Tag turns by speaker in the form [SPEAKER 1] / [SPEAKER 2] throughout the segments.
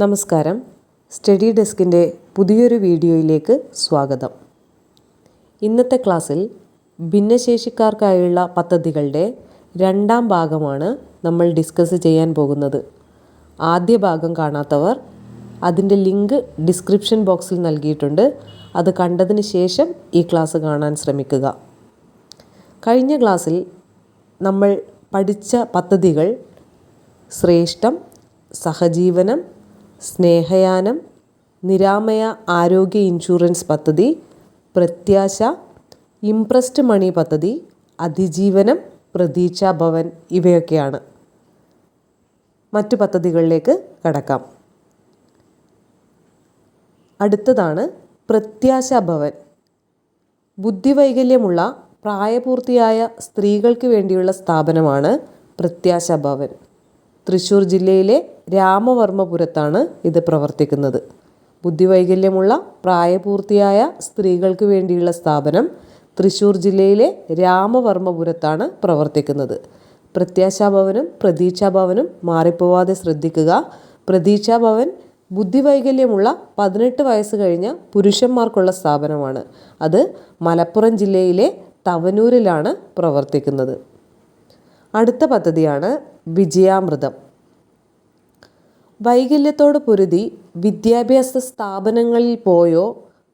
[SPEAKER 1] നമസ്കാരം. സ്റ്റഡി ഡെസ്കിന്റെ പുതിയൊരു വീഡിയോയിലേക്ക് സ്വാഗതം. ഇന്നത്തെ ക്ലാസ്സിൽ ഭിന്നശേഷിക്കാർക്കായുള്ള പദ്ധതികളുടെ രണ്ടാം ഭാഗമാണ് നമ്മൾ ഡിസ്കസ് ചെയ്യാൻ പോകുന്നത്. ആദ്യ ഭാഗം കാണാത്തവർ അതിന്റെ ലിങ്ക് ഡിസ്ക്രിപ്ഷൻ ബോക്സിൽ നൽകിയിട്ടുണ്ട്. അത് കണ്ടതിന് ശേഷം ഈ ക്ലാസ് കാണാൻ ശ്രമിക്കുക. കഴിഞ്ഞ ക്ലാസ്സിൽ നമ്മൾ പഠിച്ച പദ്ധതികൾ ശ്രേഷ്ഠം സഹജീവനം സ്നേഹയാനം നിരാമയ ആരോഗ്യ ഇൻഷുറൻസ് പദ്ധതി പ്രത്യാശ ഇംപ്രസ്ഡ് മണി പദ്ധതി അതിജീവനം പ്രതീക്ഷാ ഭവൻ ഇവയൊക്കെയാണ്. മറ്റു പദ്ധതികളിലേക്ക് കടക്കാം. അടുത്തതാണ് പ്രത്യാശ ഭവൻ. ബുദ്ധിവൈകല്യമുള്ള പ്രായപൂർത്തിയായ സ്ത്രീകൾക്ക് വേണ്ടിയുള്ള സ്ഥാപനമാണ് പ്രത്യാശ ഭവൻ. തൃശ്ശൂർ ജില്ലയിലെ രാമവർമ്മപുരത്താണ് ഇത് പ്രവർത്തിക്കുന്നത്. ബുദ്ധിവൈകല്യമുള്ള പ്രായപൂർത്തിയായ സ്ത്രീകൾക്ക് വേണ്ടിയുള്ള സ്ഥാപനം തൃശ്ശൂർ ജില്ലയിലെ രാമവർമ്മപുരത്താണ് പ്രവർത്തിക്കുന്നത്. പ്രത്യാശാഭവനും പ്രതീക്ഷാഭവനും മാറിപ്പോവാതെ ശ്രദ്ധിക്കുക. പ്രതീക്ഷാഭവൻ ബുദ്ധിവൈകല്യമുള്ള പതിനെട്ട് വയസ്സ് കഴിഞ്ഞ പുരുഷന്മാർക്കുള്ള സ്ഥാപനമാണ്. അത് മലപ്പുറം ജില്ലയിലെ തവനൂരിലാണ് പ്രവർത്തിക്കുന്നത്. അടുത്ത പദ്ധതിയാണ് വിജയാമൃതം. വൈകല്യത്തോട് പൊരുതി വിദ്യാഭ്യാസ സ്ഥാപനങ്ങളിൽ പോയോ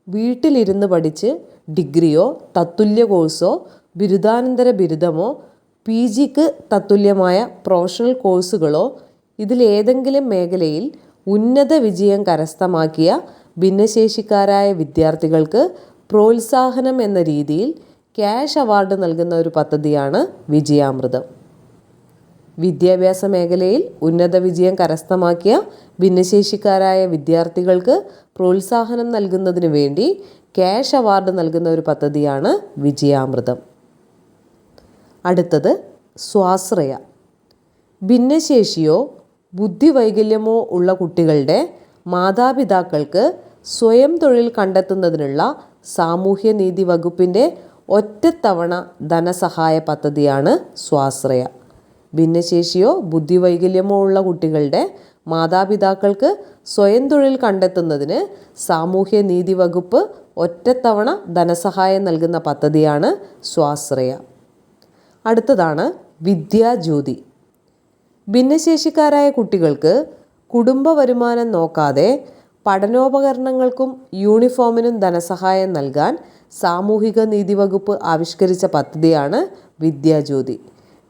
[SPEAKER 1] വീട്ടിലിരുന്ന് പഠിച്ച് ഡിഗ്രിയോ തത്തുല്യ കോഴ്സോ ബിരുദാനന്തര ബിരുദമോ പി ജിക്ക് തത്തുല്യമായ പ്രൊഫഷണൽ കോഴ്സുകളോ ഇതിലേതെങ്കിലും മേഖലയിൽ ഉന്നത വിജയം കരസ്ഥമാക്കിയ ഭിന്നശേഷിക്കാരായ വിദ്യാർത്ഥികൾക്ക് പ്രോത്സാഹനം എന്ന രീതിയിൽ ക്യാഷ് അവാർഡ് നൽകുന്ന ഒരു പദ്ധതിയാണ് വിജയാമൃതം. വിദ്യാഭ്യാസ മേഖലയിൽ ഉന്നത വിജയം കരസ്ഥമാക്കിയ ഭിന്നശേഷിക്കാരായ വിദ്യാർത്ഥികൾക്ക് പ്രോത്സാഹനം നൽകുന്നതിന് വേണ്ടി ക്യാഷ് അവാർഡ് നൽകുന്ന ഒരു പദ്ധതിയാണ് വിജയാമൃതം. അടുത്തത് സ്വാശ്രയ. ഭിന്നശേഷിയോ ബുദ്ധിവൈകല്യമോ ഉള്ള കുട്ടികളുടെ മാതാപിതാക്കൾക്ക് സ്വയം തൊഴിൽ കണ്ടെത്തുന്നതിനുള്ള സാമൂഹ്യനീതി വകുപ്പിന്റെ ഒറ്റത്തവണ ധനസഹായ പദ്ധതിയാണ് സ്വാശ്രയ. ഭിന്നശേഷിയോ ബുദ്ധിവൈകല്യമോ ഉള്ള കുട്ടികളുടെ മാതാപിതാക്കൾക്ക് സ്വയം തൊഴിൽ കണ്ടെത്തുന്നതിന് സാമൂഹ്യനീതി വകുപ്പ് ഒറ്റത്തവണ ധനസഹായം നൽകുന്ന പദ്ധതിയാണ് സ്വാശ്രയ. അടുത്തതാണ് വിദ്യാജ്യോതി ഭിന്നശേഷിക്കാരായ കുട്ടികൾക്ക് കുടുംബ വരുമാനം നോക്കാതെ പഠനോപകരണങ്ങൾക്കും യൂണിഫോമിനും ധനസഹായം നൽകാൻ സാമൂഹിക നീതി വകുപ്പ് ആവിഷ്കരിച്ച പദ്ധതിയാണ് വിദ്യാജ്യോതി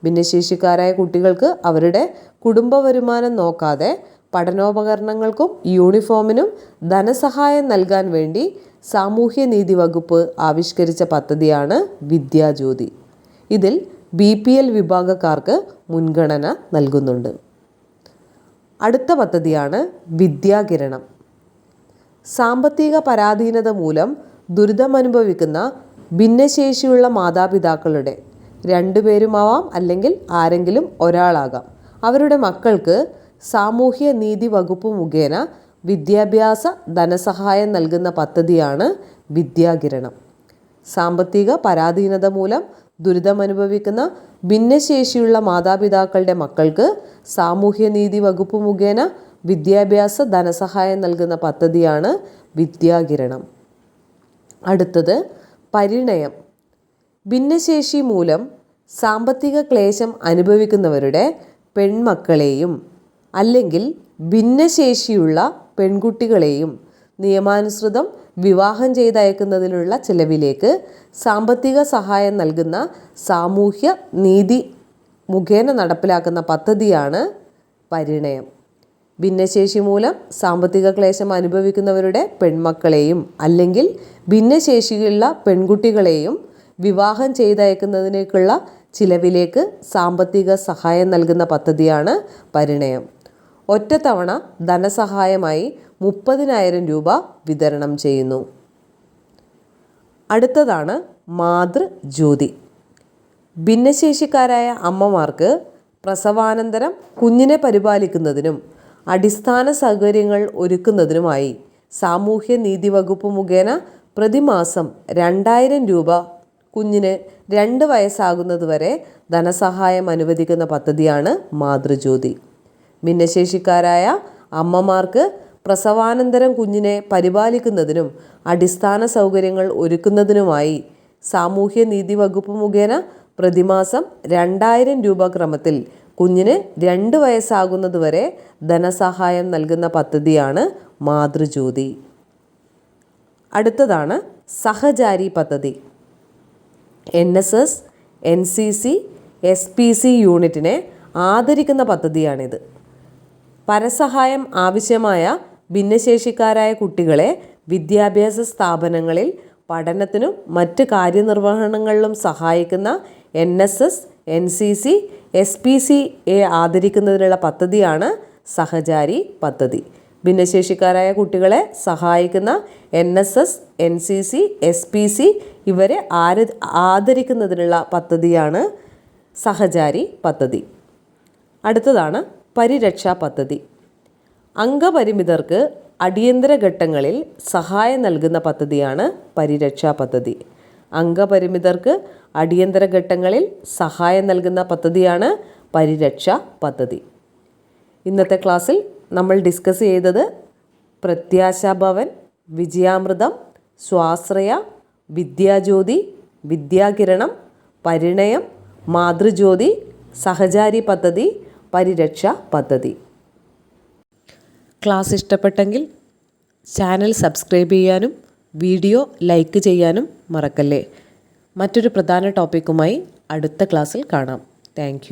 [SPEAKER 1] ഭിന്നശേഷിക്കാരായ കുട്ടികൾക്ക് അവരുടെ കുടുംബ വരുമാനം നോക്കാതെ പഠനോപകരണങ്ങൾക്കും യൂണിഫോമിനും ധനസഹായം നൽകാൻ വേണ്ടി സാമൂഹ്യനീതി വകുപ്പ് ആവിഷ്കരിച്ച പദ്ധതിയാണ് വിദ്യാജ്യോതി. ഇതിൽ ബി പി എൽ വിഭാഗക്കാർക്ക് മുൻഗണന നൽകുന്നുണ്ട്. അടുത്ത പദ്ധതിയാണ് വിദ്യാകിരണം. സാമ്പത്തിക പരാധീനത മൂലം ദുരിതമനുഭവിക്കുന്ന ഭിന്നശേഷിയുള്ള മാതാപിതാക്കളുടെ രണ്ടുപേരുമാവാം അല്ലെങ്കിൽ ആരെങ്കിലും ഒരാളാകാം. അവരുടെ മക്കൾക്ക് സാമൂഹ്യ നീതി വകുപ്പ് മുഖേന വിദ്യാഭ്യാസ ധനസഹായം നൽകുന്ന പദ്ധതിയാണ് വിദ്യാകിരണം. സാമ്പത്തിക പരാധീനത മൂലം ദുരിതമനുഭവിക്കുന്ന ഭിന്നശേഷിയുള്ള മാതാപിതാക്കളുടെ മക്കൾക്ക് സാമൂഹ്യനീതി വകുപ്പ് മുഖേന വിദ്യാഭ്യാസ ധനസഹായം നൽകുന്ന പദ്ധതിയാണ് വിദ്യാകിരണം. അടുത്തത് പരിണയം. ഭിന്നശേഷി മൂലം സാമ്പത്തിക ക്ലേശം അനുഭവിക്കുന്നവരുടെ പെൺമക്കളെയും അല്ലെങ്കിൽ ഭിന്നശേഷിയുള്ള പെൺകുട്ടികളെയും നിയമാനുസൃതം വിവാഹം ചെയ്തയക്കുന്നതിനുള്ള ചെലവിലേക്ക് സാമ്പത്തിക സഹായം നൽകുന്ന സാമൂഹ്യ നീതി മുഖേന നടപ്പിലാക്കുന്ന പദ്ധതിയാണ് പരിണയം. ഭിന്നശേഷി മൂലം സാമ്പത്തിക ക്ലേശം അനുഭവിക്കുന്നവരുടെ പെൺമക്കളെയും അല്ലെങ്കിൽ ഭിന്നശേഷിയുള്ള പെൺകുട്ടികളെയും വിവാഹം ചെയ്തയക്കുന്നതിനേക്കുള്ള ചിലവിലേക്ക് സാമ്പത്തിക സഹായം നൽകുന്ന പദ്ധതിയാണ് പരിണയം. ഒറ്റത്തവണ ധനസഹായമായി മുപ്പതിനായിരം രൂപ വിതരണം ചെയ്യുന്നു. അടുത്തതാണ് മാതൃജ്യോതി. ഭിന്നശേഷിക്കാരായ അമ്മമാർക്ക് പ്രസവാനന്തരം കുഞ്ഞിനെ പരിപാലിക്കുന്നതിനും അടിസ്ഥാന സൗകര്യങ്ങൾ ഒരുക്കുന്നതിനുമായി സാമൂഹ്യ നീതി വകുപ്പ് മുഖേന പ്രതിമാസം രണ്ടായിരം രൂപ കുഞ്ഞിന് രണ്ട് വയസ്സാകുന്നതുവരെ ധനസഹായം അനുവദിക്കുന്ന പദ്ധതിയാണ് മാതൃജ്യോതി. ഭിന്നശേഷിക്കാരായ അമ്മമാർക്ക് പ്രസവാനന്തരം കുഞ്ഞിനെ പരിപാലിക്കുന്നതിനും അടിസ്ഥാന സൗകര്യങ്ങൾ ഒരുക്കുന്നതിനുമായി സാമൂഹ്യനീതി വകുപ്പ് മുഖേന പ്രതിമാസം രണ്ടായിരം രൂപ ക്രമത്തിൽ കുഞ്ഞിന് രണ്ട് വയസ്സാകുന്നതുവരെ ധനസഹായം നൽകുന്ന പദ്ധതിയാണ് മാതൃജ്യോതി. അടുത്തതാണ് സഹചാരി പദ്ധതി. N S S N C C S P C യൂണിറ്റിനെ ആദരിക്കുന്ന പദ്ധതിയാണിത്. പരസഹായം ആവശ്യമായ ഭിന്നശേഷിക്കാരായ കുട്ടികളെ വിദ്യാഭ്യാസ സ്ഥാപനങ്ങളിൽ പഠനത്തിനും മറ്റ് കാര്യനിർവഹണങ്ങളിലും സഹായിക്കുന്ന N S S N C C S P C A ആദരിക്കുന്നതിനുള്ള പദ്ധതിയാണ് സഹചാരി പദ്ധതി. ഭിന്നശേഷിക്കാരായ കുട്ടികളെ സഹായിക്കുന്ന N S S N C C S P C ഇവരെ ആര ആദരിക്കുന്നതിനുള്ള പദ്ധതിയാണ് സഹചാരി പദ്ധതി. അടുത്തതാണ് പരിരക്ഷാ പദ്ധതി. അംഗപരിമിതർക്ക് അടിയന്തര ഘട്ടങ്ങളിൽ സഹായം നൽകുന്ന പദ്ധതിയാണ് പരിരക്ഷാ പദ്ധതി. അംഗപരിമിതർക്ക് അടിയന്തര ഘട്ടങ്ങളിൽ സഹായം നൽകുന്ന പദ്ധതിയാണ് പരിരക്ഷാ പദ്ധതി. ഇന്നത്തെ ക്ലാസ്സിൽ നമ്മൾ ഡിസ്കസ് ചെയ്തത് പ്രത്യാശാഭവൻ വിജയാമൃതം സ്വാശ്രയ വിദ്യാജ്യോതി വിദ്യാകിരണം പരിണയം മാതൃജ്യോതി സഹചാരി പദ്ധതി പരിരക്ഷ പദ്ധതി. ക്ലാസ് ഇഷ്ടപ്പെട്ടെങ്കിൽ ചാനൽ സബ്സ്ക്രൈബ് ചെയ്യാനും വീഡിയോ ലൈക്ക് ചെയ്യാനും മറക്കല്ലേ. മറ്റൊരു പ്രധാന ടോപ്പിക്കുമായി അടുത്ത ക്ലാസ്സിൽ കാണാം. താങ്ക്